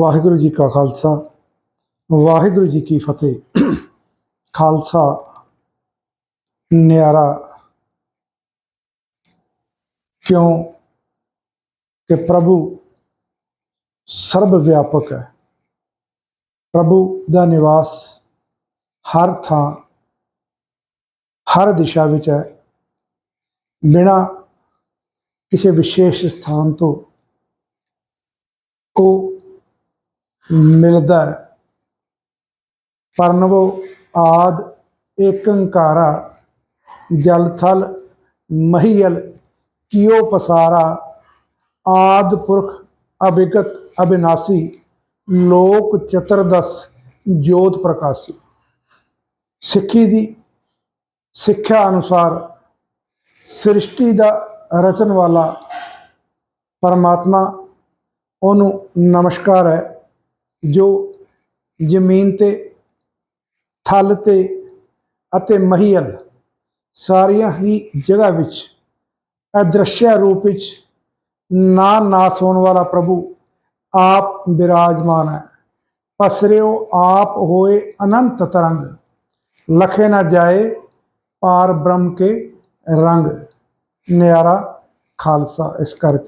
ਵਾਹਿਗੁਰੂ ਜੀ ਕਾ ਖਾਲਸਾ, ਵਾਹਿਗੁਰੂ ਜੀ ਕੀ ਫਤਿਹ। ਖਾਲਸਾ ਨਿਆਰਾ, ਕਿਉਂ ਕਿ ਪ੍ਰਭੂ ਸਰਬ ਵਿਆਪਕ ਹੈ। ਪ੍ਰਭੂ ਦਾ ਨਿਵਾਸ ਹਰ ਥਾਂ, ਹਰ ਦਿਸ਼ਾ ਵਿੱਚ ਹੈ। ਬਿਨਾ ਕਿਸੇ ਵਿਸ਼ੇਸ਼ ਸਥਾਨ ਤੋਂ ਉਹ ਮਿਲਦਾ ਹੈ। ਪਰਨਵੋ ਆਦ ਏਕੰਕਾਰਾ, ਜਲ ਥਲ ਮਹੀਲ ਕਿਉ ਪਸਾਰਾ, ਆਦ ਪੁਰਖ ਅਭਿਗਤ ਅਬਿਨਾਸੀ ਲੋਕ ਚਤੁਰਦਸ ਜੋਤ ਪ੍ਰਕਾਸ਼ੀ। ਸਿੱਖੀ ਦੀ ਸਿੱਖਿਆ ਅਨੁਸਾਰ ਸ੍ਰਿਸ਼ਟੀ ਦਾ ਰਚਨ ਵਾਲਾ ਪਰਮਾਤਮਾ ਉਹਨੂੰ ਨਮਸਕਾਰ ਹੈ। ਜੋ ਜ਼ਮੀਨ ਤੇ, ਥਲ ਤੇ ਅਤੇ ਮਹੀਲ ਸਾਰੀਆਂ ਹੀ ਜਗ੍ਹਾ ਵਿੱਚ ਅਦ੍ਰਿਸ਼ਯ ਰੂਪ ਵਿੱਚ ਨਾ ਨਾਸ ਹੋਣ ਵਾਲਾ ਪ੍ਰਭੂ ਆਪ ਬਿਰਾਜਮਾਨ ਹੈ। ਪਸਰਿਓ ਆਪ ਹੋਏ ਅਨੰਤ ਤਰੰਗ, ਲਖੇ ਨਾ ਜਾਏ ਪਾਰ ਬ੍ਰਹਮ ਕੇ ਰੰਗ। ਨਿਆਰਾ ਖਾਲਸਾ ਇਸ ਕਰਕੇ।